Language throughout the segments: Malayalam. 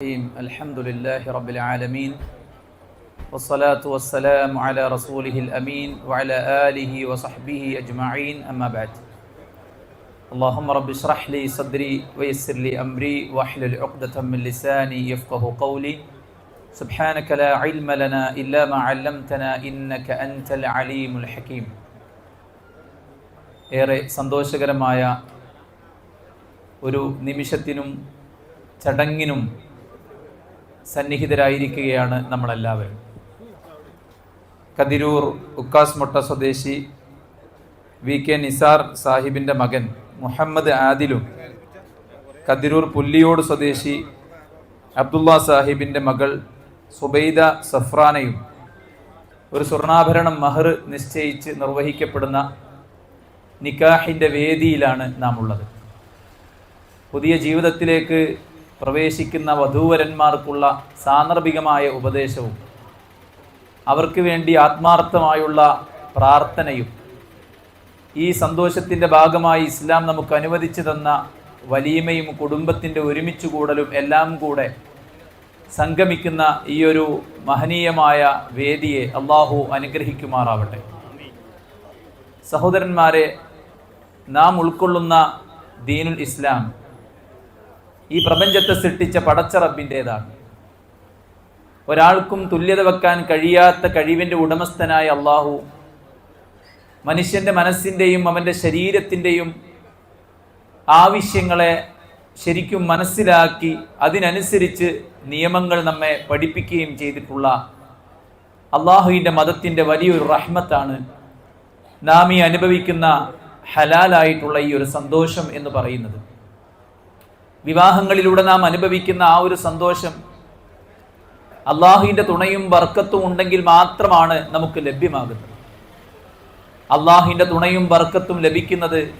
الرحيم الحمد لله رب العالمين والصلاة والسلام على رسوله الأمين وعلى آله وصحبه أجمعين أما بعد اللهم رب اشرح لي صدري ويسر لي أمري واحلل عقدة من لساني يفقه قولي سبحانك لا علم لنا إلا ما علمتنا إنك أنت العليم الحكيم ഏറെ സന്തോഷകരമായ ഒരു നിമിഷത്തിനും ചടങ്ങിനും സന്നിഹിതരായിരിക്കുകയാണ് നമ്മളെല്ലാവരും. കതിരൂർ ഉക്കാസ് മൊട്ട സ്വദേശി വി കെ നിസാർ സാഹിബിന്റെ മകൻ മുഹമ്മദ് ആദിലും കതിരൂർ പുല്ലിയോട് സ്വദേശി അബ്ദുള്ള സാഹിബിന്റെ മകൾ സുബൈദ സഫ്രാനയും ഒരു സ്വർണാഭരണം മഹർ നിശ്ചയിച്ച് നിർവഹിക്കപ്പെടുന്ന നിക്കാഹിന്റെ വേദിയിലാണ് നാം ഉള്ളത് പുതിയ ജീവിതത്തിലേക്ക് പ്രവേശിക്കുന്ന വധൂവരന്മാർക്കുള്ള സാന്ദർഭികമായ ഉപദേശവും അവർക്ക് വേണ്ടി ആത്മാർത്ഥമായുള്ള പ്രാർത്ഥനയും ഈ സന്തോഷത്തിന്റെ ഭാഗമായി ഇസ്ലാം നമുക്ക് അനുവദിച്ചു തന്ന വലീമയും കുടുംബത്തിന്റെ ഒരുമിച്ച് കൂടലും എല്ലാം കൂടെ സംഗമിക്കുന്ന ഈ ഒരു മഹനീയമായ വേദിയെ അള്ളാഹു അനുഗ്രഹിക്കുമാറാവട്ടെ. സഹോദരന്മാരെ നാം ഉൾക്കൊള്ളുന്ന ദീനുൽ ഇസ്ലാം ഈ പ്രപഞ്ചത്തെ സൃഷ്ടിച്ച പടച്ച റബ്ബിന്റെതാണ് ഒരാൾക്കും തുല്യത വെക്കാൻ കഴിയാത്ത കഴിവിന്റെ ഉടമസ്ഥനായ അള്ളാഹു മനുഷ്യന്റെ മനസ്സിന്റെയും അവന്റെ ശരീരത്തിന്റെയും ആവശ്യങ്ങളെ ശരിക്കും മനസ്സിലാക്കി അതിനനുസരിച്ച് നിയമങ്ങൾ നമ്മെ പഠിപ്പിക്കുകയും ചെയ്തിട്ടുള്ള അള്ളാഹുവിന്റെ മതത്തിന്റെ വലിയൊരു റഹ്മത്താണ് നാം ഈ അനുഭവിക്കുന്ന ഹലാലായിട്ടുള്ള ഈ ഒരു സന്തോഷം എന്ന് പറയുന്നത്. വിവാഹങ്ങളിലൂടെ നാം അനുഭവിക്കുന്ന ആ ഒരു സന്തോഷം അള്ളാഹുവിന്റെ തുണയും ബർക്കത്തും ഉണ്ടെങ്കിൽ മാത്രമാണ് നമുക്ക് ലഭ്യമാകുന്നത്. അള്ളാഹുവിന്റെ തുണയും ബർക്കത്തും ലഭിക്കുന്നത്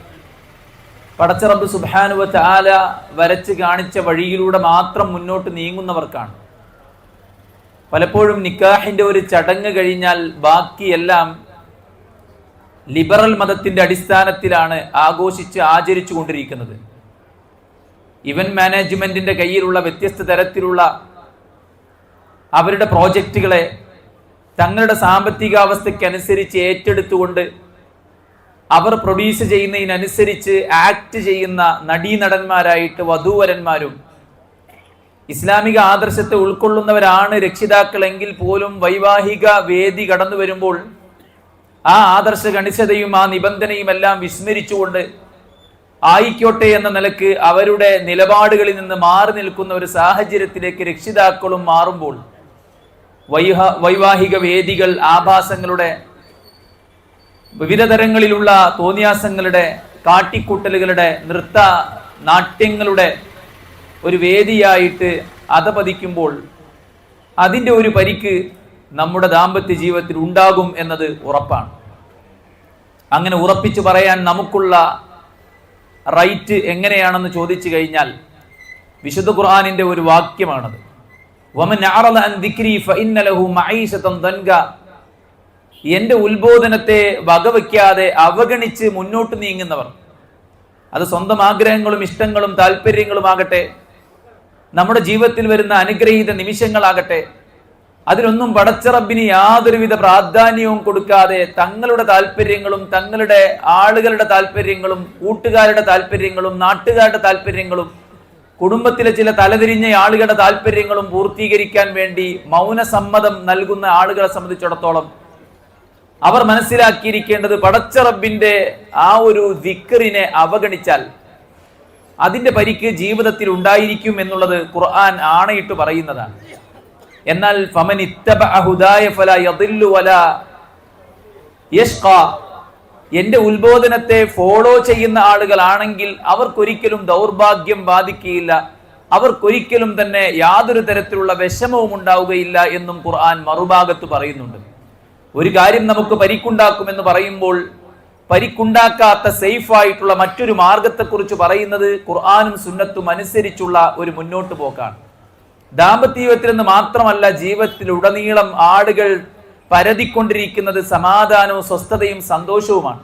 പടച്ചറബ് സുബാനുവ ചാല വരച്ച് കാണിച്ച വഴിയിലൂടെ മാത്രം മുന്നോട്ട് നീങ്ങുന്നവർക്കാണ്. പലപ്പോഴും നിക്കാഹിന്റെ ഒരു ചടങ്ങ് കഴിഞ്ഞാൽ ബാക്കിയെല്ലാം ലിബറൽ മതത്തിന്റെ അടിസ്ഥാനത്തിലാണ് ആഘോഷിച്ച് ആചരിച്ചു കൊണ്ടിരിക്കുന്നത് ഇവന്റ് മാനേജ്മെന്റിന്റെ കയ്യിലുള്ള വ്യത്യസ്ത തരത്തിലുള്ള അവരുടെ പ്രോജക്റ്റുകളെ തങ്ങളുടെ സാമ്പത്തികാവസ്ഥയ്ക്ക് അനുസരിച്ച് ഏറ്റെടുത്തുകൊണ്ട് അവർ പ്രൊഡ്യൂസ് ചെയ്യുന്നതിനനുസരിച്ച് ആക്ട് ചെയ്യുന്ന നടീനടന്മാരായിട്ട് വധൂവരന്മാരും ഇസ്ലാമിക ആദർശത്തെ ഉൾക്കൊള്ളുന്നവരാണ് രക്ഷിതാക്കളെങ്കിൽ പോലും വൈവാഹിക വേദി കടന്നു വരുമ്പോൾ ആ ആദർശ ഗണിതയും ആ നിബന്ധനയും എല്ലാം വിസ്മരിച്ചുകൊണ്ട് ആയിക്കോട്ടെ എന്ന നിലയ്ക്ക് അവരുടെ നിലപാടുകളിൽ നിന്ന് മാറി നിൽക്കുന്ന ഒരു സാഹചര്യത്തിലേക്ക് രക്ഷിതാക്കളും മാറുമ്പോൾ വൈഹ വൈവാഹിക വേദികൾ ആഭാസങ്ങളുടെ വിവിധ തരങ്ങളിലുള്ള തോന്നിയാസങ്ങളുടെ കാട്ടിക്കൂട്ടലുകളുടെ നൃത്ത നാട്യങ്ങളുടെ ഒരു വേദിയായിട്ട് അതപതിക്കുമ്പോൾ അതിന്റെ ഒരു പരിക്ക് നമ്മുടെ ദാമ്പത്യ ജീവിതത്തിൽ ഉണ്ടാകും എന്നത് ഉറപ്പാണ്. അങ്ങനെ ഉറപ്പിച്ചു പറയാൻ നമുക്കുള്ള റൈറ്റ് എങ്ങനെയാണെന്ന് ചോദിച്ചു കഴിഞ്ഞാൽ വിശുദ്ധ ഖുർആാനിന്റെ ഒരു വാക്യമാണത്. എന്റെ ഉത്ബോധനത്തെ വകവയ്ക്കാതെ അവഗണിച്ച് മുന്നോട്ട് നീങ്ങുന്നവർ. അത് സ്വന്തം ആഗ്രഹങ്ങളും ഇഷ്ടങ്ങളും താല്പര്യങ്ങളുമാകട്ടെ നമ്മുടെ ജീവിതത്തിൽ വരുന്ന അനുഗ്രഹീത നിമിഷങ്ങളാകട്ടെ അതിനൊന്നും പടച്ചറബിന് യാതൊരുവിധ പ്രാധാന്യവും കൊടുക്കാതെ തങ്ങളുടെ താല്പര്യങ്ങളും തങ്ങളുടെ ആളുകളുടെ താല്പര്യങ്ങളും കൂട്ടുകാരുടെ താല്പര്യങ്ങളും നാട്ടുകാരുടെ താല്പര്യങ്ങളും കുടുംബത്തിലെ ചില തലതിരിഞ്ഞ ആളുകളുടെ താല്പര്യങ്ങളും പൂർത്തീകരിക്കാൻ വേണ്ടി മൗനസമ്മതം നൽകുന്ന ആളുകളെ സംബന്ധിച്ചിടത്തോളം അവർ മനസ്സിലാക്കിയിരിക്കേണ്ടത് പടച്ചറബിന്റെ ആ ഒരു ദിക്കറിനെ അവഗണിച്ചാൽ അതിന്റെ പരിക്ക് ജീവിതത്തിൽ ഉണ്ടായിരിക്കും എന്നുള്ളത് ഖുർആൻ ആണയിട്ട് പറയുന്നതാണ്. എന്നാൽ ഫമൻ എന്റെ ഉത്ബോധനത്തെ ഫോളോ ചെയ്യുന്ന ആളുകളാണെങ്കിൽ അവർക്കൊരിക്കലും ദൗർഭാഗ്യം ബാധിക്കുകയില്ല. അവർക്കൊരിക്കലും തന്നെ യാതൊരു തരത്തിലുള്ള വിഷമവും ഉണ്ടാവുകയില്ല എന്നും ഖുർആൻ മറുഭാഗത്ത് പറയുന്നുണ്ട്. ഒരു കാര്യം നമുക്ക് പരിക്കുണ്ടാക്കുമെന്ന് പറയുമ്പോൾ പരിക്കുണ്ടാക്കാത്ത സേഫ് ആയിട്ടുള്ള മറ്റൊരു മാർഗത്തെക്കുറിച്ച് പറയുന്നത് ഖുർആാനും സുന്നത്തും അനുസരിച്ചുള്ള ഒരു മുന്നോട്ട് പോക്കാണ് ദാമ്പത്യ ജീവിതത്തിൽ നിന്ന് മാത്രമല്ല ജീവിതത്തിൽ ഉടനീളം ആളുകൾ പരതിക്കൊണ്ടിരിക്കുന്നത് സമാധാനവും സ്വസ്ഥതയും സന്തോഷവുമാണ്.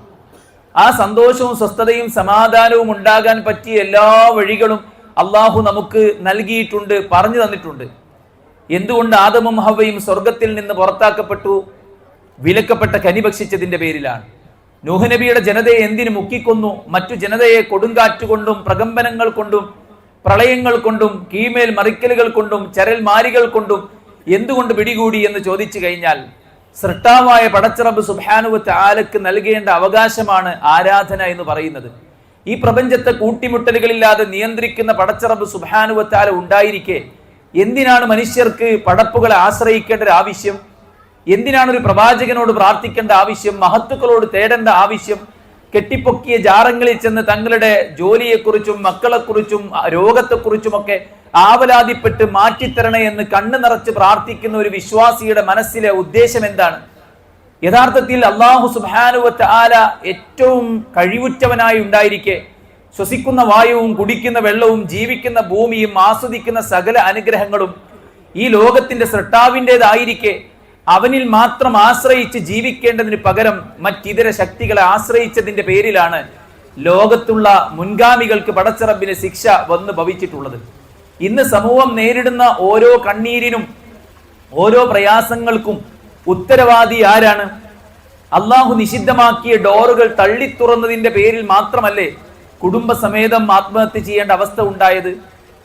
ആ സന്തോഷവും സ്വസ്ഥതയും സമാധാനവും ഉണ്ടാകാൻ പറ്റിയ എല്ലാ വഴികളും അള്ളാഹു നമുക്ക് നൽകിയിട്ടുണ്ട് പറഞ്ഞു തന്നിട്ടുണ്ട്. എന്തുകൊണ്ട് ആദമും ഹവയും സ്വർഗത്തിൽ നിന്ന് പുറത്താക്കപ്പെട്ടു? വിലക്കപ്പെട്ട കനി ഭക്ഷിച്ചതിന്റെ പേരിലാണ്. നൂഹനബിയുടെ ജനതയെ എന്തിനു മുക്കിക്കൊന്നു? മറ്റു ജനതയെ കൊടുങ്കാറ്റുകൊണ്ടും പ്രകമ്പനങ്ങൾ കൊണ്ടും പ്രളയങ്ങൾ കൊണ്ടും കീമേൽ മറിക്കലുകൾ കൊണ്ടും ചരൽ മാരികൾ കൊണ്ടും എന്തുകൊണ്ട് പിടികൂടി എന്ന് ചോദിച്ചു കഴിഞ്ഞാൽ സൃഷ്ടാവായ പടച്ചിറബ് സുബാനുവത്ത് ആലക്ക് നൽകേണ്ട അവകാശമാണ് ആരാധന എന്ന് പറയുന്നത്. ഈ പ്രപഞ്ചത്തെ കൂട്ടിമുട്ടലുകളില്ലാതെ നിയന്ത്രിക്കുന്ന പടച്ചിറബ് സുബാനുവത്താല ഉണ്ടായിരിക്കെ എന്തിനാണ് മനുഷ്യർക്ക് പടപ്പുകളെ ആശ്രയിക്കേണ്ട ഒരു ആവശ്യം? എന്തിനാണ് ഒരു പ്രവാചകനോട് പ്രാർത്ഥിക്കേണ്ട ആവശ്യം? മഹത്തുക്കളോട് തേടേണ്ട ആവശ്യം? കെട്ടിപ്പൊക്കിയ ജാറങ്ങളിൽ ചെന്ന് തങ്ങളുടെ ജോലിയെക്കുറിച്ചും മക്കളെക്കുറിച്ചും രോഗത്തെക്കുറിച്ചുമൊക്കെ ആവലാതിപ്പെട്ട് മാറ്റിത്തരണേ എന്ന് കണ്ണു നിറച്ച് പ്രാർത്ഥിക്കുന്ന ഒരു വിശ്വാസിയുടെ മനസ്സിലെ ഉദ്ദേശം എന്താണ്? യഥാർത്ഥത്തിൽ അള്ളാഹു സുബാനുവത്ത് ആല ഏറ്റവും കഴിവുറ്റവനായി ഉണ്ടായിരിക്കെ. ശ്വസിക്കുന്ന വായുവും കുടിക്കുന്ന വെള്ളവും ജീവിക്കുന്ന ഭൂമിയും ആസ്വദിക്കുന്ന സകല അനുഗ്രഹങ്ങളും ഈ ലോകത്തിന്റെ സൃഷ്ടാവിന്റെതായിരിക്കെ. അവനിൽ മാത്രം ആശ്രയിച്ച് ജീവിക്കേണ്ടതിന് പകരം മറ്റിതര ശക്തികളെ ആശ്രയിച്ചതിന്റെ പേരിലാണ് ലോകത്തുള്ള മുൻഗാമികൾക്ക് പടച്ചിറബിന് ശിക്ഷ വന്ന് ഭവിച്ചിട്ടുള്ളത്. ഇന്ന് സമൂഹം നേരിടുന്ന ഓരോ കണ്ണീരിനും ഓരോ പ്രയാസങ്ങൾക്കും ഉത്തരവാദി ആരാണ്? അള്ളാഹു നിഷിദ്ധമാക്കിയ ഡോറുകൾ തള്ളി തുറന്നതിന്റെ പേരിൽ മാത്രമല്ലേ കുടുംബസമേതം ആത്മഹത്യ ചെയ്യേണ്ട അവസ്ഥ ഉണ്ടായത്?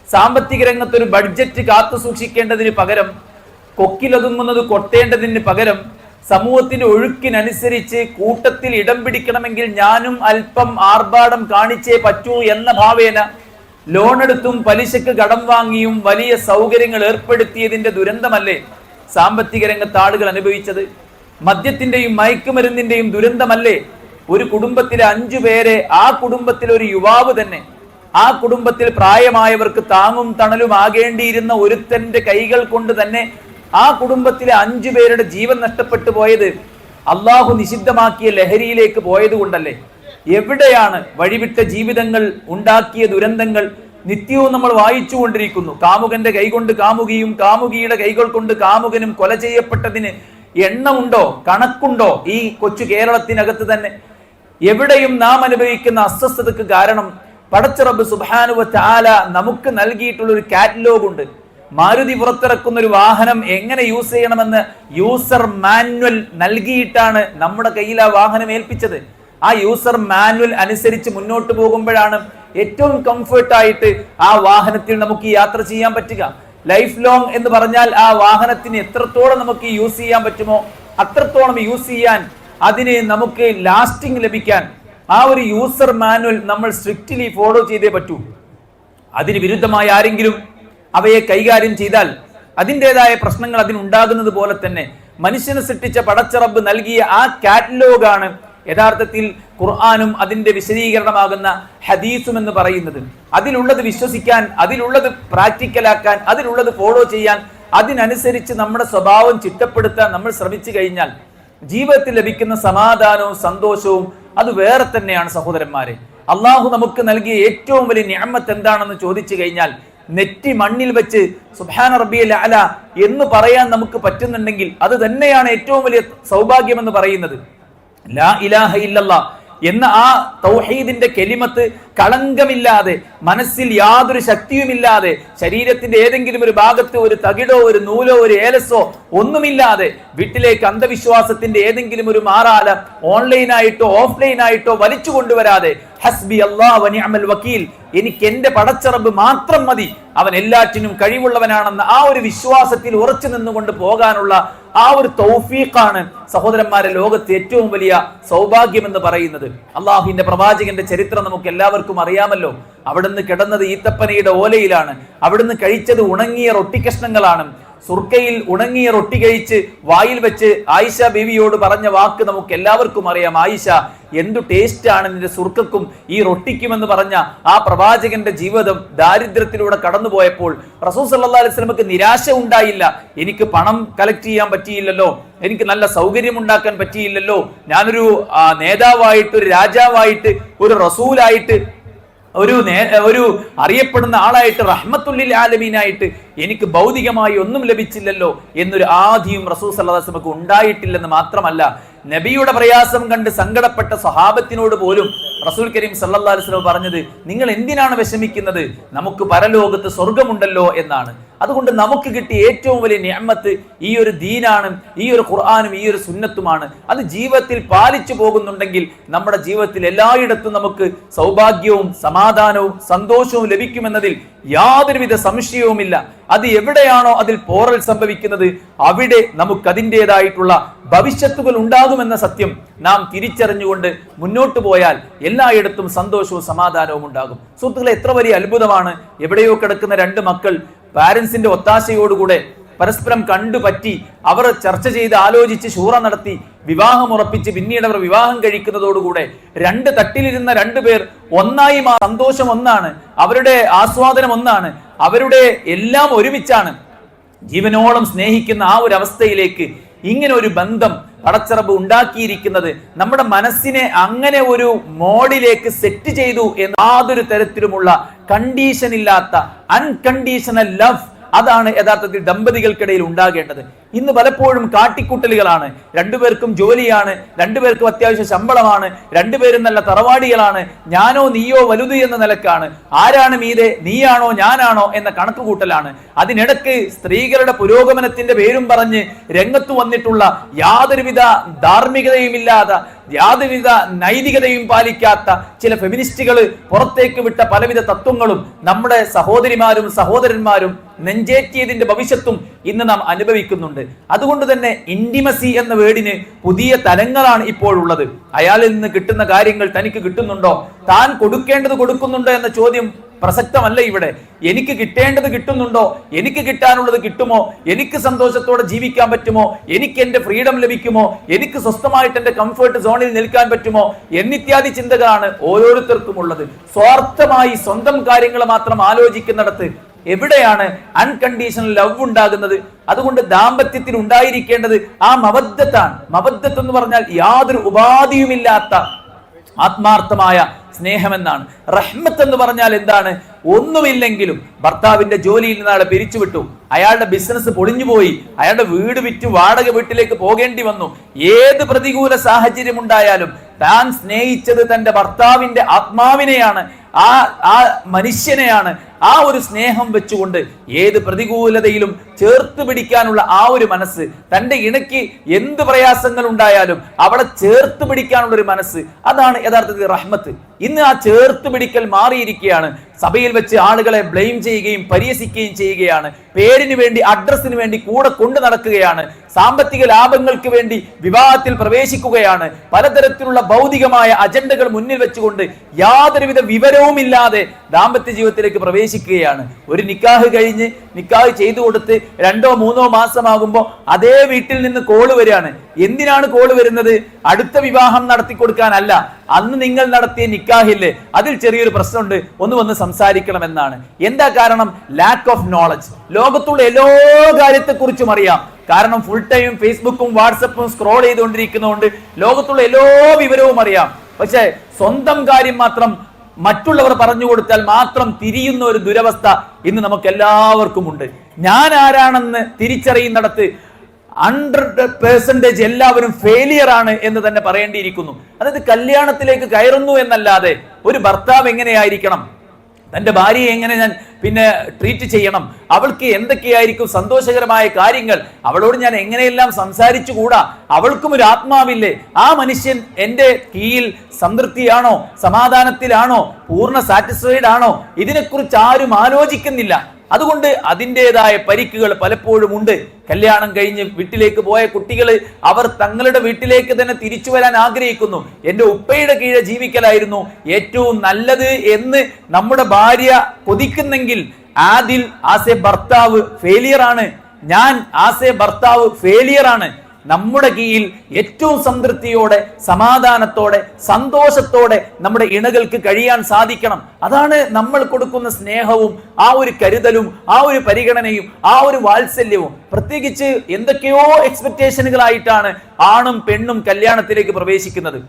സാമ്പത്തിക രംഗത്തൊരു ബഡ്ജറ്റ് കാത്തു സൂക്ഷിക്കേണ്ടതിന് പകരം കൊക്കിലൊതുങ്ങുന്നത് കൊട്ടേണ്ടതിന് പകരം സമൂഹത്തിന്റെ ഒഴുക്കിനനുസരിച്ച് കൂട്ടത്തിൽ ഇടം പിടിക്കണമെങ്കിൽ ഞാനും അല്പം ആർഭാടം കാണിച്ചേ പറ്റൂ എന്ന ഭാവേന ലോണെടുത്തും പലിശക്ക് കടം വാങ്ങിയും വലിയ സൗകര്യങ്ങൾ ഏർപ്പെടുത്തിയതിന്റെ ദുരന്തമല്ലേ സാമ്പത്തിക രംഗത്ത് ആളുകൾ അനുഭവിച്ചത്? മദ്യത്തിന്റെയും മയക്കുമരുന്നിന്റെയും ദുരന്തമല്ലേ? ഒരു കുടുംബത്തിലെ അഞ്ചു പേരെ ആ കുടുംബത്തിലെ ഒരു യുവാവ് തന്നെ ആ കുടുംബത്തിൽ പ്രായമായവർക്ക് താങ്ങും തണലും ആകേണ്ടിയിരുന്ന ഒരുത്തന്റെ കൈകൾ കൊണ്ട് തന്നെ ആ കുടുംബത്തിലെ അഞ്ചു പേരുടെ ജീവൻ നഷ്ടപ്പെട്ടു പോയത് അള്ളാഹു നിഷിദ്ധമാക്കിയ ലഹരിയിലേക്ക് പോയത് കൊണ്ടല്ലേ? എവിടെയാണ് വഴിവിട്ട ജീവിതങ്ങൾ ഉണ്ടാക്കിയ ദുരന്തങ്ങൾ നിത്യവും നമ്മൾ വായിച്ചു കൊണ്ടിരിക്കുന്നു. കാമുകന്റെ കൈകൊണ്ട് കാമുകിയും കാമുകിയുടെ കൈകൾ കൊണ്ട് കാമുകനും കൊല ചെയ്യപ്പെട്ടതിന് എണ്ണമുണ്ടോ? കണക്കുണ്ടോ? ഈ കൊച്ചു കേരളത്തിനകത്ത് തന്നെ. എവിടെയും നാം അനുഭവിക്കുന്ന അസ്വസ്ഥതക്ക് കാരണം പടച്ചറബ് സുബാനുവ ചാല നമുക്ക് നൽകിയിട്ടുള്ള ഒരു കാറ്റലോഗ് ഉണ്ട് മാരുതി പുറത്തിറക്കുന്ന ഒരു വാഹനം എങ്ങനെ യൂസ് ചെയ്യണമെന്ന് യൂസർ മാനുവൽ നൽകിയിട്ടാണ് നമ്മുടെ കയ്യിൽ ആ വാഹനം ഏൽപ്പിച്ചത്. ആ യൂസർ മാനുവൽ അനുസരിച്ച് മുന്നോട്ട് പോകുമ്പോഴാണ് ഏറ്റവും കംഫർട്ടായിട്ട് ആ വാഹനത്തിൽ നമുക്ക് യാത്ര ചെയ്യാൻ പറ്റുക. ലൈഫ് ലോങ് എന്ന് പറഞ്ഞാൽ ആ വാഹനത്തിന് എത്രത്തോളം നമുക്ക് യൂസ് ചെയ്യാൻ പറ്റുമോ അത്രത്തോളം യൂസ് ചെയ്യാൻ അതിന് നമുക്ക് ലാസ്റ്റിംഗ് ലഭിക്കാൻ ആ ഒരു യൂസർ മാനുവൽ നമ്മൾ സ്ട്രിക്റ്റ്ലി ഫോളോ ചെയ്തേ പറ്റൂ. അതിന് വിരുദ്ധമായി ആരെങ്കിലും അവയെ കൈകാര്യം ചെയ്താൽ അതിന്റെതായ പ്രശ്നങ്ങൾ അതിനുണ്ടാകുന്നത് പോലെ തന്നെ മനുഷ്യനെ സൃഷ്ടിച്ച പടച്ചിറബ് നൽകിയ ആ കാറ്റലോഗാണ് യഥാർത്ഥത്തിൽ ഖുർആാനും അതിന്റെ വിശദീകരണമാകുന്ന ഹദീസും എന്ന് പറയുന്നത്. അതിലുള്ളത് വിശ്വസിക്കാൻ അതിലുള്ളത് പ്രാക്ടിക്കലാക്കാൻ അതിലുള്ളത് ഫോളോ ചെയ്യാൻ അതിനനുസരിച്ച് നമ്മുടെ സ്വഭാവം ചിട്ടപ്പെടുത്താൻ നമ്മൾ ശ്രമിച്ചു കഴിഞ്ഞാൽ ജീവിതത്തിൽ ലഭിക്കുന്ന സമാധാനവും സന്തോഷവും അത് വേറെ തന്നെയാണ് സഹോദരന്മാരെ. അള്ളാഹു നമുക്ക് നൽകിയ ഏറ്റവും വലിയ ഞാമത്ത് എന്താണെന്ന് ചോദിച്ചു കഴിഞ്ഞാൽ നെറ്റി മണ്ണിൽ വെച്ച് സുഹാൻ റബിയൽ അല എന്ന് പറയാൻ നമുക്ക് പറ്റുന്നുണ്ടെങ്കിൽ അത് തന്നെയാണ് ഏറ്റവും വലിയ സൗഭാഗ്യം എന്ന് പറയുന്നത്. ലാ ഇലാഹ ഇല്ലല്ല എന്ന ആ തൗഹീദിന്റെ കെലിമത്ത് കളങ്കമില്ലാതെ മനസ്സിൽ യാതൊരു ശക്തിയുമില്ലാതെ ശരീരത്തിന്റെ ഏതെങ്കിലും ഒരു ഭാഗത്ത് ഒരു തകിടോ ഒരു നൂലോ ഒരു ഏലസോ ഒന്നുമില്ലാതെ വീട്ടിലേക്ക് അന്ധവിശ്വാസത്തിന്റെ ഏതെങ്കിലും ഒരു മാറാല ഓൺലൈനായിട്ടോ ഓഫ്ലൈനായിട്ടോ വലിച്ചു കൊണ്ടുവരാതെ ഹസ്ബി അള്ളാഹ് നിഅമൽ വക്കീൽ. എനിക്ക് എന്റെ പടച്ചറബ് മാത്രം മതി. അവൻ എല്ലാറ്റിനും കഴിവുള്ളവനാണെന്ന ആ ഒരു വിശ്വാസത്തിൽ ഉറച്ചു നിന്നുകൊണ്ട് പോകാനുള്ള ആ ഒരു തൗഫീഖാണ് സഹോദരന്മാരെ ലോകത്തെ ഏറ്റവും വലിയ സൗഭാഗ്യം എന്ന് പറയുന്നത്. അള്ളാഹുവിന്റെ പ്രവാചകന്റെ ചരിത്രം നമുക്ക് എല്ലാവർക്കും അറിയാമല്ലോ. അവിടുന്ന് കിടന്നത് ഈത്തപ്പനയുടെ ഓലയിലാണ്. അവിടുന്ന് കഴിച്ചത് ഉണങ്ങിയ റൊട്ടിക്കഷ്ണങ്ങളാണ് സുർക്കയിൽ ഉണങ്ങിയ റൊട്ടി കഴിച്ച് വായിൽ വെച്ച് ആയിഷ ബീവിയോട് പറഞ്ഞ വാക്ക് നമുക്ക് എല്ലാവർക്കും അറിയാം. ആയിഷ എന്തു ടേസ്റ്റ് ആണ് നിന്റെ സുർക്കക്കും ഈ റൊട്ടിക്കും എന്ന് പറഞ്ഞ ആ പ്രവാചകന്റെ ജീവിതം ദാരിദ്ര്യത്തിലൂടെ കടന്നുപോയപ്പോൾ റസൂൽ സല്ലാ അലൈഹി സ്വലമക്ക് നിരാശ ഉണ്ടായില്ല. എനിക്ക് പണം കളക്ട് ചെയ്യാൻ പറ്റിയില്ലല്ലോ. എനിക്ക് നല്ല സൗകര്യം ഉണ്ടാക്കാൻ പറ്റിയില്ലല്ലോ. ഞാനൊരു നേതാവായിട്ട് ഒരു രാജാവായിട്ട് ഒരു റസൂലായിട്ട് ഒരു ഒരു അറിയപ്പെടുന്ന ആളായിട്ട് റഹ്മത്തുള്ളിൽ ആലമീനായിട്ട് എനിക്ക് ഭൗതികമായി ഒന്നും ലഭിച്ചില്ലല്ലോ എന്നൊരു ആധിയും റസൂൽ സല്ലാസ്മക്ക് ഉണ്ടായിട്ടില്ലെന്ന് മാത്രമല്ല നബിയുടെ പ്രയാസം കണ്ട് സങ്കടപ്പെട്ട സ്വഹാബത്തിനോട് പോലും റസൂൽ കരീം സല്ലാ അലൈഹി വസല്ലം പറഞ്ഞത് നിങ്ങൾ എന്തിനാണ് വിഷമിക്കുന്നത്? നമുക്ക് പരലോകത്ത് സ്വർഗമുണ്ടല്ലോ എന്നാണ്. അതുകൊണ്ട് നമുക്ക് കിട്ടിയ ഏറ്റവും വലിയ ഞമ്മത്ത് ഈ ഒരു ദീനാണ് ഈ ഒരു ഖുർആാനും ഈ ഒരു സുന്നത്തുമാണ്. അത് ജീവിതത്തിൽ പാലിച്ചു പോകുന്നുണ്ടെങ്കിൽ നമ്മുടെ ജീവിതത്തിൽ എല്ലായിടത്തും നമുക്ക് സൗഭാഗ്യവും സമാധാനവും സന്തോഷവും ലഭിക്കുമെന്നതിൽ യാതൊരുവിധ സംശയവുമില്ല. അത് എവിടെയാണോ അതിൽ പോറൽ സംഭവിക്കുന്നത് അവിടെ നമുക്ക് അതിന്റെതായിട്ടുള്ള ഭവിഷ്യത്തുകൾ ഉണ്ടാകുമെന്ന സത്യം നാം തിരിച്ചറിഞ്ഞുകൊണ്ട് മുന്നോട്ട് പോയാൽ എല്ലായിടത്തും സന്തോഷവും സമാധാനവും ഉണ്ടാകും. സുഹൃത്തുക്കളെ എത്ര വലിയ അത്ഭുതമാണ്. എവിടെയോ കിടക്കുന്ന രണ്ട് മക്കൾ പാരൻസിന്റെ ഒത്താശയോടുകൂടെ പരസ്പരം കണ്ടുപറ്റി അവർ ചർച്ച ചെയ്ത് ആലോചിച്ച് ശൂറ നടത്തി വിവാഹം ഉറപ്പിച്ച് പിന്നീട് അവർ വിവാഹം കഴിക്കുന്നതോടുകൂടെ രണ്ട് തട്ടിലിരുന്ന രണ്ടു പേർ ഒന്നായി മാ സന്തോഷം ഒന്നാണ് അവരുടെ ആസ്വാദനം ഒന്നാണ് അവരുടെ എല്ലാം ഒരുമിച്ചാണ്. ജീവനോളം സ്നേഹിക്കുന്ന ആ ഒരു അവസ്ഥയിലേക്ക് ഇങ്ങനെ ഒരു ബന്ധം പടച്ചറബ് ഉണ്ടാക്കിയിരിക്കുന്നത് നമ്മുടെ മനസ്സിനെ അങ്ങനെ ഒരു മോഡിലേക്ക് സെറ്റ് ചെയ്തു എന്ന് യാതൊരു തരത്തിലുമുള്ള കണ്ടീഷൻ ഇല്ലാത്ത അൺകണ്ടീഷണൽ ലവ് അതാണ് യഥാർത്ഥത്തിൽ ദമ്പതികൾക്കിടയിൽ ഉണ്ടാകേണ്ടത്. ഇന്ന് പലപ്പോഴും കാട്ടിക്കൂട്ടലുകളാണ്. രണ്ടുപേർക്കും ജോലിയാണ് രണ്ടുപേർക്കും അത്യാവശ്യ ശമ്പളമാണ് രണ്ടുപേരും നല്ല തറവാടികളാണ് ഞാനോ നീയോ വലുത് എന്ന നിലക്കാണ്. ആരാണ് മീതെ? നീയാണോ ഞാനാണോ എന്ന കണക്കുകൂട്ടലാണ്. അതിനിടക്ക് സ്ത്രീകളുടെ പുരോഗമനത്തിന്റെ പേരും പറഞ്ഞ് രംഗത്ത് വന്നിട്ടുള്ള യാതൊരുവിധ ധാർമ്മികതയുമില്ലാത്ത യാതൊരുവിധ നൈതികതയും പാലിക്കാത്ത ചില ഫെമിനിസ്റ്റുകൾ പുറത്തേക്ക് വിട്ട പലവിധ തത്വങ്ങളും നമ്മുടെ സഹോദരിമാരും സഹോദരന്മാരും നെഞ്ചേറ്റിയതിന്റെ ഭവിഷ്യത്തും ഇന്ന് നാം അനുഭവിക്കുന്നുണ്ട്. അതുകൊണ്ട് തന്നെ ഇന്റിമസി എന്ന വേർഡിന് പുതിയ തലങ്ങളാണ് ഇപ്പോഴുള്ളത്. അയാളിൽ നിന്ന് കിട്ടുന്ന കാര്യങ്ങൾ തനിക്ക് കിട്ടുന്നുണ്ടോ? താൻ കൊടുക്കേണ്ടത് കൊടുക്കുന്നുണ്ടോ എന്ന ചോദ്യം പ്രസക്തമല്ല ഇവിടെ. എനിക്ക് കിട്ടേണ്ടത് കിട്ടുന്നുണ്ടോ? എനിക്ക് കിട്ടാനുള്ളത് കിട്ടുമോ? എനിക്ക് സന്തോഷത്തോടെ ജീവിക്കാൻ പറ്റുമോ? എനിക്ക് എന്റെ ഫ്രീഡം ലഭിക്കുമോ? എനിക്ക് സ്വസ്ഥമായിട്ട് എന്റെ കംഫർട്ട് സോണിൽ നിൽക്കാൻ പറ്റുമോ? എന്നിത്യാദി ചിന്തകളാണ് ഓരോരുത്തർക്കും ഉള്ളത്. സ്വാർത്ഥമായി സ്വന്തം കാര്യങ്ങൾ മാത്രം ആലോചിക്കുന്നിടത്ത് എവിടെയാണ് അൺകണ്ടീഷണൽ ലവ് ഉണ്ടാകുന്നത്? അതുകൊണ്ട് ദാമ്പത്യത്തിൽ ഉണ്ടായിരിക്കേണ്ടത് ആ മബദ്ധത്താണ് മബദ്ധത്ത് എന്ന് പറഞ്ഞാൽ യാതൊരു ഉപാധിയുമില്ലാത്ത ആത്മാർത്ഥമായ സ്നേഹമെന്നാണ്. റഹ്മത്ത് എന്ന് പറഞ്ഞാൽ എന്താണ്? ഒന്നുമില്ലെങ്കിലും ഭർത്താവിന്റെ ജോലിയിൽ നിന്ന് ആളെ പിരിച്ചുവിട്ടു. അയാളുടെ ബിസിനസ് പൊളിഞ്ഞുപോയി. അയാളുടെ വീട് വിറ്റ് വാടക വീട്ടിലേക്ക് പോകേണ്ടി വന്നു. ഏത് പ്രതികൂല സാഹചര്യം ഉണ്ടായാലും താൻ സ്നേഹിച്ചത് തന്റെ ഭർത്താവിന്റെ ആത്മാവിനെയാണ്. ആ ആ മനുഷ്യനെയാണ്. ആ ഒരു സ്നേഹം വെച്ചുകൊണ്ട് ഏത് പ്രതികൂലതയിലും ചേർത്ത് പിടിക്കാനുള്ള ആ ഒരു മനസ്സ് തന്റെ ഇണയ്ക്ക് എന്ത് പ്രയാസങ്ങൾ ഉണ്ടായാലും അവളെ ചേർത്ത് പിടിക്കാനുള്ള ഒരു മനസ്സ് അതാണ് യഥാർത്ഥത്തിൽ റഹ്മത്ത്. ഇന്ന് ആ ചേർത്ത് പിടിക്കൽ മാറിയിരിക്കുകയാണ്. സഭയിൽ വെച്ച് ആളുകളെ ബ്ലെയിം ചെയ്യുകയും പരിഹസിക്കുകയും ചെയ്യുകയാണ്. പേരിന് വേണ്ടി അഡ്രസ്സിന് വേണ്ടി കൂടെ കൊണ്ടു നടക്കുകയാണ്. സാമ്പത്തിക ലാഭങ്ങൾക്ക് വേണ്ടി വിവാഹത്തിൽ പ്രവേശിക്കുകയാണ്. പലതരത്തിലുള്ള ഭൗതികമായ അജണ്ടകൾ മുന്നിൽ വെച്ചുകൊണ്ട് യാതൊരുവിധ വിവരവുമില്ലാതെ ദാമ്പത്യ ജീവിതത്തിലേക്ക് പ്രവേശിക്കുകയാണ്. ഒരു നിക്കാഹ് കഴിഞ്ഞ് നിക്കാഹ് ചെയ്തു കൊടുത്ത് രണ്ടോ മൂന്നോ മാസമാകുമ്പോൾ അതേ വീട്ടിൽ നിന്ന് കോൾ വരികയാണ്. എന്തിനാണ് കോൾ വരുന്നത്? അടുത്ത വിവാഹം നടത്തി കൊടുക്കാനല്ല. അന്ന് നിങ്ങൾ നടത്തിയ നിക്കാഹില്ലേ? അതിൽ ചെറിയൊരു പ്രശ്നമുണ്ട്. ഒന്ന് വന്ന് സംസാരിക്കണം എന്നാണ് എന്താ കാരണം? ലാക്ക് ഓഫ് നോളജ് ലോകത്തുള്ള എല്ലാ കാര്യത്തെക്കുറിച്ചും അറിയാം. കാരണം ഫുൾ ടൈം ഫേസ്ബുക്കും വാട്സപ്പും സ്ക്രോൾ ചെയ്തുകൊണ്ടിരിക്കുന്നതുകൊണ്ട് ലോകത്തുള്ള എല്ലാ വിവരവും അറിയാം. പക്ഷേ സ്വന്തം കാര്യം മാത്രം മറ്റുള്ളവർ പറഞ്ഞു കൊടുത്താൽ മാത്രം തിരിയുന്ന ഒരു ദുരവസ്ഥ ഇന്ന് നമുക്ക് എല്ലാവർക്കും ഉണ്ട്. ഞാൻ ആരാണെന്ന് തിരിച്ചറിയുന്നിടത്ത് ഹൺഡ്രഡ് പേഴ്സന്റേജ് എല്ലാവരും ഫെയിലിയർ ആണ് എന്ന് തന്നെ പറയേണ്ടിയിരിക്കുന്നു. അതായത് കല്യാണത്തിലേക്ക് കയറുന്നു എന്നല്ലാതെ ഒരു ഭർത്താവ് എങ്ങനെയായിരിക്കണം? തന്റെ ഭാര്യയെ എങ്ങനെ ഞാൻ പിന്നെ ട്രീറ്റ് ചെയ്യണം? അവൾക്ക് എന്തൊക്കെയായിരിക്കും സന്തോഷകരമായ കാര്യങ്ങൾ? അവളോട് ഞാൻ എങ്ങനെയെല്ലാം സംസാരിച്ചുകൂടാ? അവൾക്കും ഒരു ആത്മാവില്ലേ? ആ മനുഷ്യൻ എന്റെ കീഴിൽ സംതൃപ്തിയാണോ? സമാധാനത്തിലാണോ? പൂർണ സാറ്റിസ്ഫൈഡ് ആണോ? ഇതിനെക്കുറിച്ച് ആരും ആലോചിക്കുന്നില്ല. അതുകൊണ്ട് അതിന്റെതായ പരിക്കുകൾ പലപ്പോഴും ഉണ്ട്. കല്യാണം കഴിഞ്ഞ് വീട്ടിലേക്ക് പോയ കുട്ടികൾ അവർ തങ്ങളുടെ വീട്ടിലേക്ക് തന്നെ തിരിച്ചു വരാൻ ആഗ്രഹിക്കുന്നു. എന്റെ ഉപ്പയുടെ കീഴെ ജീവിക്കലായിരുന്നു ഏറ്റവും നല്ലത് എന്ന് നമ്മുടെ ഭാര്യ കൊതിക്കുന്നെങ്കിൽ ആദിൽ ആസെ ഭർത്താവ് ഫെയിലിയർ ആണ്. ഞാൻ ആസെ ഭർത്താവ് ഫെയിലിയർ ആണ്. നമ്മുടെ കീഴിൽ ഏറ്റവും സംതൃപ്തിയോടെ സമാധാനത്തോടെ സന്തോഷത്തോടെ നമ്മുടെ ഇണകൾക്ക് കഴിയാൻ സാധിക്കണം. അതാണ് നമ്മൾ കൊടുക്കുന്ന സ്നേഹവും ആ ഒരു കരുതലും ആ ഒരു പരിഗണനയും ആ ഒരു വാത്സല്യവും. പ്രത്യേകിച്ച് എന്തൊക്കെയോ എക്സ്പെക്ടേഷനുകളായിട്ടാണ് ആണും പെണ്ണും കല്യാണത്തിലേക്ക് പ്രവേശിക്കുന്നത്.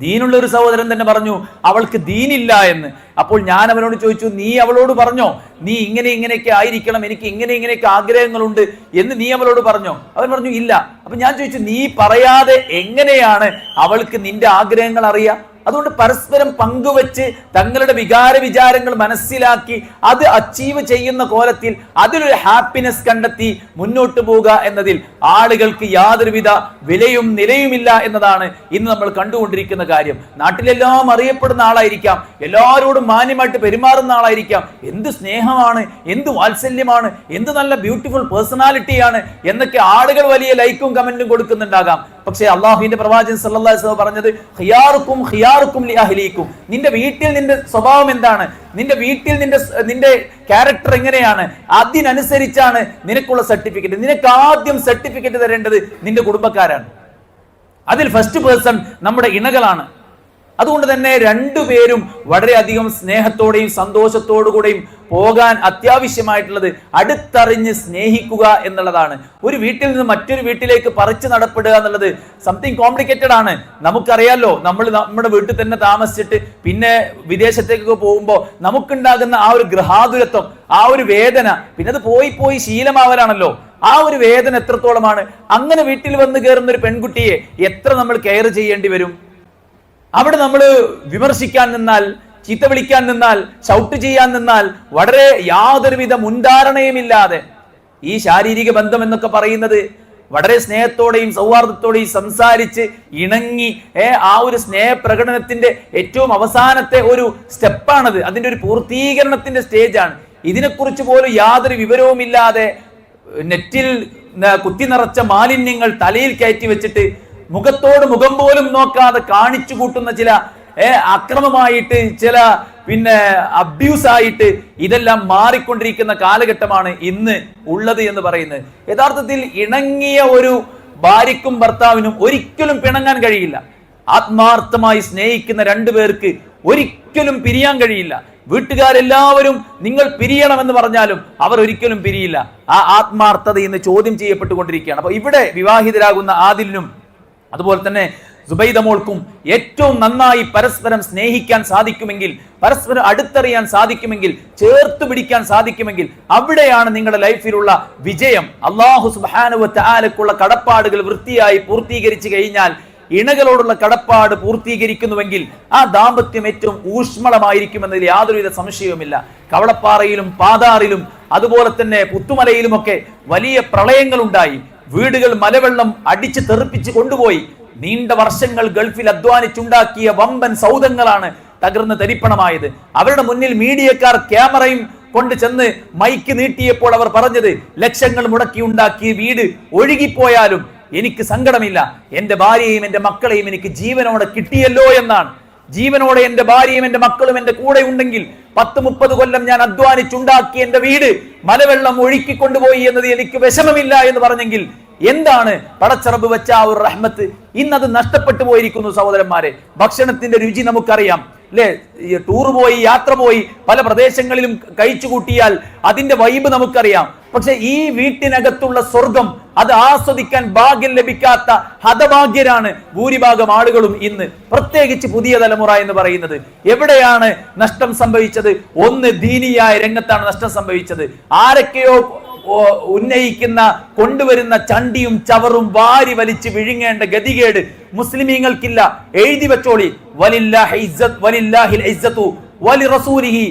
ദീനുള്ള ഒരു സഹോദരൻ തന്നെ പറഞ്ഞു അവൾക്ക് ദീനില്ല എന്ന്. അപ്പോൾ ഞാൻ അവനോട് ചോദിച്ചു നീ അവളോട് പറഞ്ഞോ? നീ ഇങ്ങനെ ഇങ്ങനെയൊക്കെ ആയിരിക്കണം എനിക്ക് ഇങ്ങനെ ഇങ്ങനെയൊക്കെ ആഗ്രഹങ്ങളുണ്ട് എന്ന് നീ അവളോട് പറഞ്ഞോ? അവൻ പറഞ്ഞു ഇല്ല. അപ്പൊ ഞാൻ ചോദിച്ചു നീ പറയാതെ എങ്ങനെയാണ് അവൾക്ക് നിന്റെ ആഗ്രഹങ്ങൾ അറിയാം? അതുകൊണ്ട് പരസ്പരം പങ്കുവെച്ച് തങ്ങളുടെ വികാര വിചാരങ്ങൾ മനസ്സിലാക്കി അത് അച്ചീവ് ചെയ്യുന്ന കോലത്തിൽ അതിലൊരു ഹാപ്പിനെസ് കണ്ടെത്തി മുന്നോട്ട് പോവുക എന്നതിൽ ആളുകൾക്ക് യാതൊരുവിധ വിലയും നിലയുമില്ല എന്നതാണ് ഇന്ന് നമ്മൾ കണ്ടുകൊണ്ടിരിക്കുന്ന കാര്യം. നാട്ടിലെല്ലാം അറിയപ്പെടുന്ന ആളായിരിക്കാം. എല്ലാവരോടും മാന്യമായിട്ട് പെരുമാറുന്ന ആളായിരിക്കാം. എന്ത് സ്നേഹമാണ് എന്ത് വാത്സല്യമാണ് എന്ത് നല്ല ബ്യൂട്ടിഫുൾ പേഴ്സണാലിറ്റിയാണ് എന്നൊക്കെ ആളുകൾ വലിയ ലൈക്കും കമന്റും കൊടുക്കുന്നുണ്ടാകാം. പക്ഷേ അള്ളാഹുവിന്റെ പ്രവാചകൻ വസല്ലം പറഞ്ഞത് ഹിയാർക്കും ഹിയാർക്കും ലി അഹ്ലീക്കും. നിന്റെ വീട്ടിൽ നിന്റെ സ്വഭാവം എന്താണ്? നിന്റെ വീട്ടിൽ നിന്റെ നിന്റെ ക്യാരക്ടർ എങ്ങനെയാണ്? അതിനനുസരിച്ചാണ് നിനക്കുള്ള സർട്ടിഫിക്കറ്റ്. നിനക്ക് ആദ്യം സർട്ടിഫിക്കറ്റ് തരേണ്ടത് നിന്റെ കുടുംബക്കാരാണ്. അതിൽ ഫസ്റ്റ് പേഴ്സൺ നമ്മുടെ ഇണകളാണ്. അതുകൊണ്ട് തന്നെ രണ്ടുപേരും വളരെയധികം സ്നേഹത്തോടെയും സന്തോഷത്തോടുകൂടെയും പോകാൻ അത്യാവശ്യമായിട്ടുള്ളത് അടുത്തറിഞ്ഞ് സ്നേഹിക്കുക എന്നുള്ളതാണ്. ഒരു വീട്ടിൽ നിന്ന് മറ്റൊരു വീട്ടിലേക്ക് പറിച്ചു നടപ്പെടുക എന്നുള്ളത് സംതിങ് കോംപ്ലിക്കേറ്റഡ് ആണ്. നമുക്കറിയാലോ നമ്മൾ നമ്മുടെ വീട്ടിൽ തന്നെ താമസിച്ചിട്ട് പിന്നെ വിദേശത്തേക്കൊക്കെ പോകുമ്പോൾ നമുക്കുണ്ടാകുന്ന ആ ഒരു ഗൃഹാതുരത്വം ആ ഒരു വേദന പിന്നെ അത് പോയി പോയി ശീലമാവലാണല്ലോ. ആ ഒരു വേദന എത്രത്തോളമാണ്? അങ്ങനെ വീട്ടിൽ വന്ന് കയറുന്ന ഒരു പെൺകുട്ടിയെ എത്ര നമ്മൾ കെയർ ചെയ്യേണ്ടി വരും? അവിടെ നമ്മൾ വിമർശിക്കാൻ നിന്നാൽ ചീത്ത വിളിക്കാൻ നിന്നാൽ ഷൗട്ട് ചെയ്യാൻ നിന്നാൽ വളരെ യാതൊരുവിധ മുൻധാരണയുമില്ലാതെ ഈ ശാരീരിക ബന്ധം എന്നൊക്കെ പറയുന്നത് വളരെ സ്നേഹത്തോടെയും സൗഹാർദ്ദത്തോടെയും സംസാരിച്ച് ഇണങ്ങി ആ ഒരു സ്നേഹപ്രകടനത്തിന്റെ ഏറ്റവും അവസാനത്തെ ഒരു സ്റ്റെപ്പാണത്. അതിന്റെ ഒരു പൂർത്തീകരണത്തിന്റെ സ്റ്റേജാണ്. ഇതിനെക്കുറിച്ച് പോലും യാതൊരു വിവരവുമില്ലാതെ നെറ്റിൽ കുത്തി നിറച്ച മാലിന്യങ്ങൾ തലയിൽ കയറ്റി വെച്ചിട്ട് മുഖത്തോട് മുഖം പോലും നോക്കാതെ കാണിച്ചു കൂട്ടുന്ന ചില അക്രമമായിട്ട് ചില പിന്നെ അബ്യൂസ് ആയിട്ട് ഇതെല്ലാം മാറിക്കൊണ്ടിരിക്കുന്ന കാലഘട്ടമാണ് ഇന്ന് ഉള്ളത് എന്ന് പറയുന്നത്. യഥാർത്ഥത്തിൽ ഇണങ്ങിയ ഒരു ഭാര്യയ്ക്കും ഭർത്താവിനും ഒരിക്കലും പിണങ്ങാൻ കഴിയില്ല. ആത്മാർത്ഥമായി സ്നേഹിക്കുന്ന രണ്ടു പേർക്ക് ഒരിക്കലും പിരിയാൻ കഴിയില്ല. വീട്ടുകാരെല്ലാവരും നിങ്ങൾ പിരിയണമെന്ന് പറഞ്ഞാലും അവർ ഒരിക്കലും പിരിയില്ല. ആ ആത്മാർത്ഥത ഇന്ന് ചോദ്യം ചെയ്യപ്പെട്ടുകൊണ്ടിരിക്കുകയാണ്. അപ്പൊ ഇവിടെ വിവാഹിതരാകുന്ന ആദിലിനും അതുപോലെ തന്നെ സുബൈദ മോൾക്കും ഏറ്റവും നന്നായി പരസ്പരം സ്നേഹിക്കാൻ സാധിക്കുമെങ്കിൽ പരസ്പരം അടുത്തറിയാൻ സാധിക്കുമെങ്കിൽ ചേർത്ത് പിടിക്കാൻ സാധിക്കുമെങ്കിൽ അവിടെയാണ് നിങ്ങളുടെ ലൈഫിലുള്ള വിജയം. അള്ളാഹു സുബാനുവത്ത് ആലക്കുള്ള കടപ്പാടുകൾ വൃത്തിയായി പൂർത്തീകരിച്ചു കഴിഞ്ഞാൽ ഇണകളോടുള്ള കടപ്പാട് പൂർത്തീകരിക്കുന്നുവെങ്കിൽ ആ ദാമ്പത്യം ഏറ്റവും ഊഷ്മളമായിരിക്കുമെന്നതിൽ യാതൊരുവിധ സംശയവുമില്ല. കവളപ്പാറയിലും പാതാറിലും അതുപോലെ തന്നെ പുത്തുമലയിലുമൊക്കെ വലിയ പ്രളയങ്ങൾ ഉണ്ടായി വീടുകൾ മലവെള്ളം അടിച്ച് തെറിപ്പിച്ച് കൊണ്ടുപോയി. നീണ്ട വർഷങ്ങൾ ഗൾഫിൽ അധ്വാനിച്ചുണ്ടാക്കിയ വമ്പൻ സൗദങ്ങളാണ് തകർന്ന് തരിപ്പണമായത്. അവരുടെ മുന്നിൽ മീഡിയക്കാർ ക്യാമറയും കൊണ്ട് ചെന്ന് മൈക്ക് നീട്ടിയപ്പോൾ അവർ പറഞ്ഞത് ലക്ഷങ്ങൾ മുടക്കി ഉണ്ടാക്കിയ വീട് ഒഴുകിപ്പോയാലും എനിക്ക് സങ്കടമില്ല. എന്റെ ഭാര്യയും എന്റെ മക്കളെയും എനിക്ക് ജീവനോടെ കിട്ടിയല്ലോ എന്നാണ്. ജീവനോടെ എന്റെ ഭാര്യയും എന്റെ മക്കളും എന്റെ കൂടെ ഉണ്ടെങ്കിൽ പത്ത് മുപ്പത് കൊല്ലം ഞാൻ അധ്വാനിച്ചുണ്ടാക്കി എന്റെ വീട് മലവെള്ളം ഒഴുക്കിക്കൊണ്ടുപോയി എന്നത് എനിക്ക് വിഷമമില്ല എന്ന് പറഞ്ഞെങ്കിൽ എന്താണ് പടച്ചറബ് വെച്ച ആ ഒരു റഹ്മത്ത്? ഇന്നത് നഷ്ടപ്പെട്ടു പോയിരിക്കുന്നു സഹോദരന്മാരെ. ഭക്ഷണത്തിന്റെ രുചി നമുക്കറിയാം. അല്ലെ ടൂർ പോയി യാത്ര പോയി പല പ്രദേശങ്ങളിലും കഴിച്ചു കൂട്ടിയാൽ അതിന്റെ വൈബ് നമുക്കറിയാം. പക്ഷെ ഈ വീട്ടിനകത്തുള്ള സ്വർഗം അത് ആസ്വദിക്കാൻ ഭാഗ്യം ലഭിക്കാത്ത ഹതഭാഗ്യരാണ് ഭൂരിഭാഗം ആളുകളും ഇന്ന്. പ്രത്യേകിച്ച് പുതിയ തലമുറ എന്ന് പറയുന്നത് എവിടെയാണ് നഷ്ടം സംഭവിച്ചത്? ഒന്ന് ദീനിയായ രംഗത്താണ് നഷ്ടം സംഭവിച്ചത്. ആരൊക്കെയോ ഉന്നയിക്കുന്ന കൊണ്ടുവരുന്ന ചണ്ടിയും ചവറും വാരി വലിച്ച് വിഴുങ്ങേണ്ട ഗതികേട് മുസ്ലിമീങ്ങൾക്കില്ല. എഴുതി വെച്ചോളി. വലില്ലാഹി വലില്ലാഹിൽ വലി റസൂലിഹി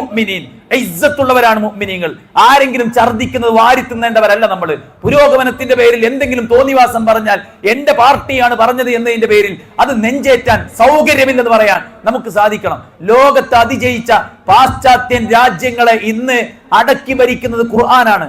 മുഅ്മിനീൻ ഇസ്സത്തുള്ളവരാണ് മുഅ്മിനീങ്ങൾ. ആരെങ്കിലും ഛർദിക്കുന്നത് വാരി തിന്നേണ്ടവരല്ല നമ്മൾ പുരോഗമനത്തിന്റെ പേരിൽ എന്തെങ്കിലും തോന്നിവാസം പറഞ്ഞാൽ എന്റെ പാർട്ടിയാണ് പറഞ്ഞത് എന്നതിന്റെ പേരിൽ അത് നെഞ്ചേറ്റാൻ സൗകര്യമില്ലെന്ന് പറയാൻ നമുക്ക് സാധിക്കണം. ലോകത്ത് അതിജയിച്ച പാശ്ചാത്യൻ രാജ്യങ്ങളെ ഇന്ന് അടക്കി ഭരിക്കുന്നത് ഖുർആനാണ്.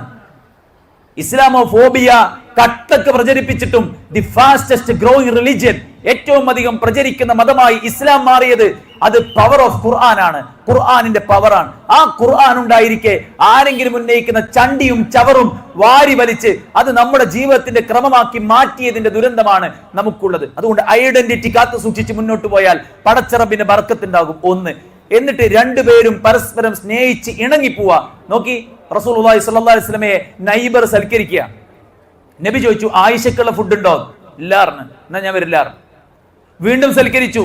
ഇസ്ലാമോഫോബിയ കട്ടക്ക് പ്രചരിപ്പിച്ചിട്ടും ദി ഫാസ്റ്റസ്റ്റ് ഗ്രോയിങ് റിലീജിയൻ ഏറ്റവും അധികം പ്രചരിക്കുന്ന മതമായി ഇസ്ലാം മാറിയത് അത് പവർ ഓഫ് ഖുർആനാണ് ഖുർആനിന്റെ പവറാണ് ആ ഖുർആൻ ഉണ്ടായിരിക്കെ ആരെങ്കിലും ഉന്നയിക്കുന്ന ചണ്ടിയും ചവറും വാരി വലിച്ച് അത് നമ്മുടെ ജീവിതത്തിന്റെ ക്രമമാക്കി മാറ്റിയതിന്റെ ദുരന്തമാണ് നമുക്കുള്ളത്. അതുകൊണ്ട് ഐഡന്റിറ്റി കാത്തു സൂക്ഷിച്ച് മുന്നോട്ട് പോയാൽ പടച്ചറബിന്റെ ബർക്കത്തുണ്ടാകും. ഒന്ന് എന്നിട്ട് രണ്ടുപേരും പരസ്പരം സ്നേഹിച്ച് ഇണങ്ങിപ്പോവാ നോക്കി റസൂൽ അള്ളാഹി അലൈഹി വസ്ലമയെ നൈബർ സൽക്കരിക്കുക. നബി ചോദിച്ചു ആയിഷക്കുള്ള ഫുഡ് ഉണ്ടോ ഇല്ലാറിന് എന്നാ ഞാൻ വരില്ലാറ് വീണ്ടും സൽക്കരിച്ചു.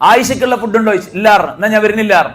ആയിഷക്കുള്ള ഫുഡ് ഉണ്ടോ ഇല്ലാറിന് എന്നാ ഞാൻ വരുന്നില്ലാറ്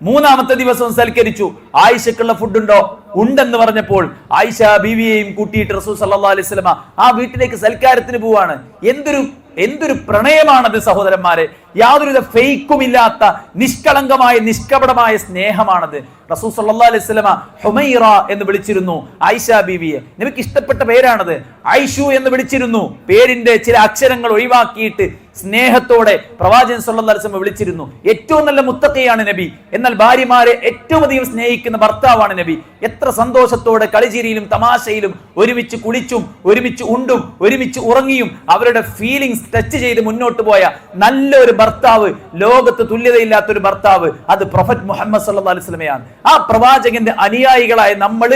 മൂന്നാമത്തെ ദിവസം സൽക്കരിച്ചു. ആയിഷക്കുള്ള ഫുഡ് ഉണ്ടോ ഉണ്ടെന്ന് പറഞ്ഞപ്പോൾ ആയിഷ ബീവിയെയും കൂട്ടിയിട്ട് റസൂൽ സല്ലാ അലൈഹി സ്വലമ ആ വീട്ടിലേക്ക് സൽക്കാരത്തിന് പോവാണ്. എന്തൊരു എന്തൊരു പ്രണയമാണത് സഹോദരന്മാരെ. യാതൊരുവിധ ഫെയ്ക്കും ഇല്ലാത്ത നിഷ്കളങ്കമായ നിഷ്കപടമായ സ്നേഹമാണത്. റസൂ വസല്ലമ ഹുമൈറ എന്ന് വിളിച്ചിരുന്നു ആയിഷ ബീവിയെ. നിനക്ക് ഇഷ്ടപ്പെട്ട പേരാണത്. ഐഷു എന്ന് വിളിച്ചിരുന്നു. പേരിന്റെ ചില അക്ഷരങ്ങൾ ഒഴിവാക്കിയിട്ട് സ്നേഹത്തോടെ പ്രവാചകൻ വസല്ലം വിളിച്ചിരുന്നു. ഏറ്റവും നല്ല മുത്തക്കയാണ് നബി. എന്നാൽ ഭാര്യമാരെ ഏറ്റവും അധികം സ്നേഹിക്കുന്ന ഭർത്താവാണ് നബി. എത്ര സന്തോഷത്തോടെ കളിചിരിയിലും തമാശയിലും ഒരുമിച്ച് കുളിച്ചും ഒരുമിച്ച് ഉണ്ടും ഒരുമിച്ച് ഉറങ്ങിയും അവരുടെ ഫീലിംഗ്സ് ടച്ച് ചെയ്ത് മുന്നോട്ട് പോയ നല്ലൊരു ഭർത്താവ് ലോകത്ത് തുല്യതയില്ലാത്തൊരു ഭർത്താവ് അത് പ്രൊഫറ്റ് മുഹമ്മദ് സല്ലാ അലൈഹി വസല്ലമയാണ്. ആ പ്രവാചകന്റെ അനുയായികളായ നമ്മൾ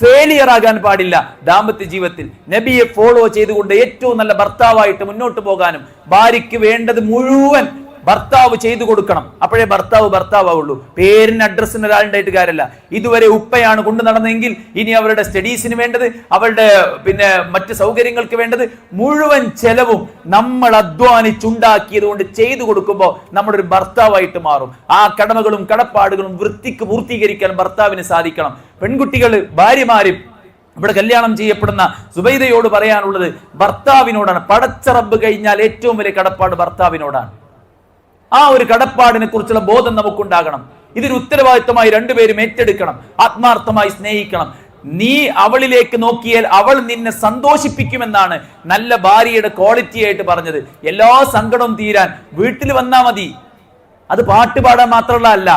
ഫെയിലിയർ ആകാൻ പാടില്ല ദാമ്പത്യ ജീവിതത്തിൽ. നബിയെ ഫോളോ ചെയ്തുകൊണ്ട് ഏറ്റവും നല്ല ഭർത്താവായിട്ട് മുന്നോട്ട് പോകാനും ഭാര്യയ്ക്ക് വേണ്ടത് മുഴുവൻ ഭർത്താവ് ചെയ്തു കൊടുക്കണം. അപ്പോഴേ ഭർത്താവ് ഭർത്താവുള്ളൂ പേരിന് അഡ്രസ്സിന് ഒരാളുണ്ടായിട്ട് കാര്യമല്ല ഇതുവരെ ഉപ്പയാണ് കൊണ്ടു നടന്നെങ്കിൽ ഇനി അവരുടെ സ്റ്റഡീസിന് വേണ്ടത് അവരുടെ പിന്നെ മറ്റ് സൗകര്യങ്ങൾക്ക് വേണ്ടത് മുഴുവൻ ചെലവും നമ്മൾ അധ്വാനിച്ചുണ്ടാക്കിയത് കൊണ്ട് ചെയ്തു കൊടുക്കുമ്പോൾ നമ്മുടെ ഒരു ഭർത്താവായിട്ട് മാറും. ആ കടമകളും കടപ്പാടുകളും വൃത്തിക്ക് പൂർത്തീകരിക്കാൻ ഭർത്താവിന് സാധിക്കണം. പെൺകുട്ടികൾ ഭാര്യമാരും ഇവിടെ കല്യാണം ചെയ്യപ്പെടുന്ന സുബൈദയോട് പറയാനുള്ളത് ഭർത്താവിനോടാണ്. പടച്ചറബ് കഴിഞ്ഞാൽ ഏറ്റവും വലിയ കടപ്പാട് ഭർത്താവിനോടാണ്. ആ ഒരു കടപ്പാടിനെ കുറിച്ചുള്ള ബോധം നമുക്കുണ്ടാകണം. ഇതിന് ഉത്തരവാദിത്തമായി രണ്ടുപേരും ഏറ്റെടുക്കണം. ആത്മാർത്ഥമായി സ്നേഹിക്കണം. നീ അവളിലേക്ക് നോക്കിയാൽ അവൾ നിന്നെ സന്തോഷിപ്പിക്കുമെന്നാണ് നല്ല ഭാര്യയുടെ ക്വാളിറ്റി ആയിട്ട് പറഞ്ഞത്. എല്ലാ സങ്കടവും തീരാൻ വീട്ടിൽ വന്നാ മതി. അത് പാട്ട് പാടാൻ മാത്രമുള്ള അല്ല.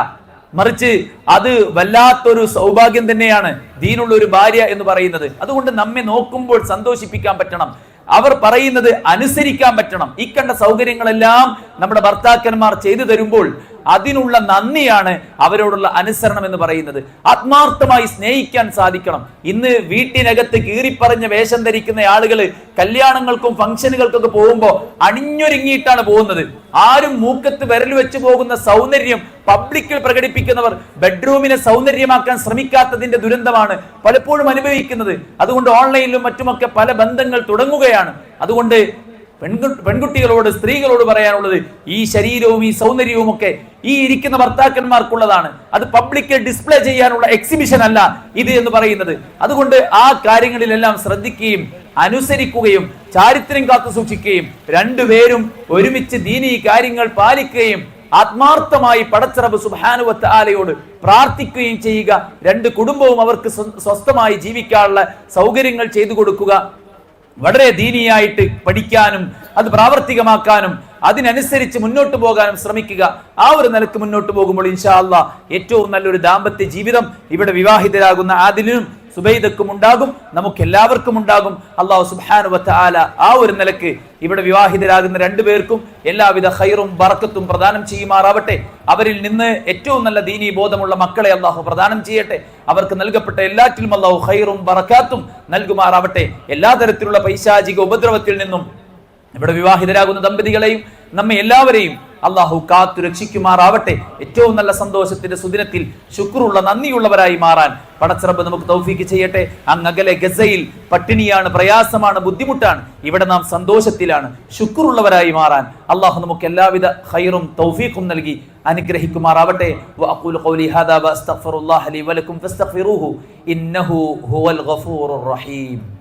മറിച്ച് അത് വല്ലാത്തൊരു സൗഭാഗ്യം തന്നെയാണ് ദീനുള്ള ഒരു ഭാര്യ എന്ന് പറയുന്നത്. അതുകൊണ്ട് നമ്മെ നോക്കുമ്പോൾ സന്തോഷിപ്പിക്കാൻ പറ്റണം. അവർ പറയുന്നത് അനുസരിക്കാൻ പറ്റണം. ഈ കണ്ട സൗകര്യങ്ങളെല്ലാം നമ്മുടെ ഭർത്താക്കന്മാർ ചെയ്തു തരുമ്പോൾ അതിനുള്ള നന്ദിയാണ് അവരോടുള്ള അനുസരണം എന്ന് പറയുന്നത്. ആത്മാർത്ഥമായി സ്നേഹിക്കാൻ സാധിക്കണം. ഇന്ന് വീട്ടിനകത്ത് കീറിപ്പറഞ്ഞ വേഷം ധരിക്കുന്ന ആളുകൾ കല്യാണങ്ങൾക്കും ഫംഗ്ഷനുകൾക്കൊക്കെ പോകുമ്പോൾ അണിഞ്ഞൊരുങ്ങിയിട്ടാണ് പോകുന്നത്. ആരും മൂക്കത്ത് വിരൽ വെച്ച് പോകുന്ന സൗന്ദര്യം പബ്ലിക്കിൽ പ്രകടിപ്പിക്കുന്നവർ ബെഡ്റൂമിനെ സൗന്ദര്യമാക്കാൻ ശ്രമിക്കാത്തതിന്റെ ദുരന്തമാണ് പലപ്പോഴും അനുഭവിക്കുന്നത്. അതുകൊണ്ട് ഓൺലൈനിലും മറ്റുമൊക്കെ പല ബന്ധങ്ങൾ തുടങ്ങുകയാണ്. അതുകൊണ്ട് പെൺകുട്ടികളോട് സ്ത്രീകളോട് പറയാനുള്ളത് ഈ ശരീരവും ഈ സൗന്ദര്യവും ഒക്കെ ഈ ഇരിക്കുന്ന ഭർത്താക്കന്മാർക്കുള്ളതാണ്. അത് പബ്ലിക്കിൽ ഡിസ്പ്ലേ ചെയ്യാനുള്ള എക്സിബിഷൻ അല്ല ഇത് എന്ന് പറയുന്നത്. അതുകൊണ്ട് ആ കാര്യങ്ങളിലെല്ലാം ശ്രദ്ധിക്കുകയും അനുസരിക്കുകയും ചാരിത്രം കാത്തു സൂക്ഷിക്കുകയും രണ്ടുപേരും ഒരുമിച്ച് ദീനി കാര്യങ്ങൾ പാലിക്കുകയും ആത്മാർത്ഥമായി പടച്ചിറബ് സുബാനുവത്ത് ആലയോട് പ്രാർത്ഥിക്കുകയും ചെയ്യുക. രണ്ട് കുടുംബവും അവർക്ക് സ്വസ്ഥമായി ജീവിക്കാനുള്ള സൗകര്യങ്ങൾ ചെയ്തു കൊടുക്കുക. വളരെ ദീനിയായിട്ട് പഠിക്കാനും അത് പ്രാവർത്തികമാക്കാനും അതിനനുസരിച്ച് മുന്നോട്ട് പോകാനും ശ്രമിക്കുക. ആ ഒരു നിലയ്ക്ക് മുന്നോട്ട് പോകുമ്പോൾ ഇൻഷാ അള്ളാ ഏറ്റവും നല്ലൊരു ദാമ്പത്യ ജീവിതം ഇവിടെ വിവാഹിതരാകുന്ന ആദിലും സുബൈദക്കും ഉണ്ടാകും നമുക്ക് എല്ലാവർക്കും ഉണ്ടാകും. അള്ളാഹു സുബാനുവത്ത ആല ആ ഒരു നിലയ്ക്ക് ഇവിടെ വിവാഹിതരാകുന്ന രണ്ടുപേർക്കും എല്ലാവിധ ഹൈറും ബറക്കത്തും പ്രദാനം ചെയ്യുമാറാവട്ടെ. അവരിൽ നിന്ന് ഏറ്റവും നല്ല ദീനീ ബോധമുള്ള മക്കളെ അള്ളാഹു പ്രദാനം ചെയ്യട്ടെ. അവർക്ക് നൽകപ്പെട്ട എല്ലാറ്റിലും അള്ളാഹു ഹൈറും ബറക്കാത്തും നൽകുമാറാവട്ടെ. എല്ലാ തരത്തിലുള്ള പൈശാചിക ഉപദ്രവത്തിൽ നിന്നും ഇവിടെ വിവാഹിതരാകുന്ന ദമ്പതികളെയും നമ്മെ എല്ലാവരെയും അള്ളാഹു കാത്തു രക്ഷിക്കുമാറാവട്ടെ ഏറ്റവും നല്ല സന്തോഷത്തിന്റെ സുദിനത്തിൽ ശുക്രുള്ള നന്ദിയുള്ളവരായി മാറാൻ പടച്ചിറബ് നമുക്ക് തൗഫീക്ക് ചെയ്യട്ടെ. അങ്ങകലെ ഗസയിൽ പട്ടിണിയാണ് പ്രയാസമാണ് ബുദ്ധിമുട്ടാണ്. ഇവിടെ നാം സന്തോഷത്തിലാണ്. ശുക്രുള്ളവരായി മാറാൻ അള്ളാഹു നമുക്ക് എല്ലാവിധ ഹൈറും തൗഫീഖും നൽകി അനുഗ്രഹിക്കുമാറാവട്ടെ. വഅഖൂലു ഖൗലി ഹാദാ ഫസ്തഗ്ഫിറൂഹു. ഇന്നഹു ഹുവൽ ഗഫൂറുർ റഹീം.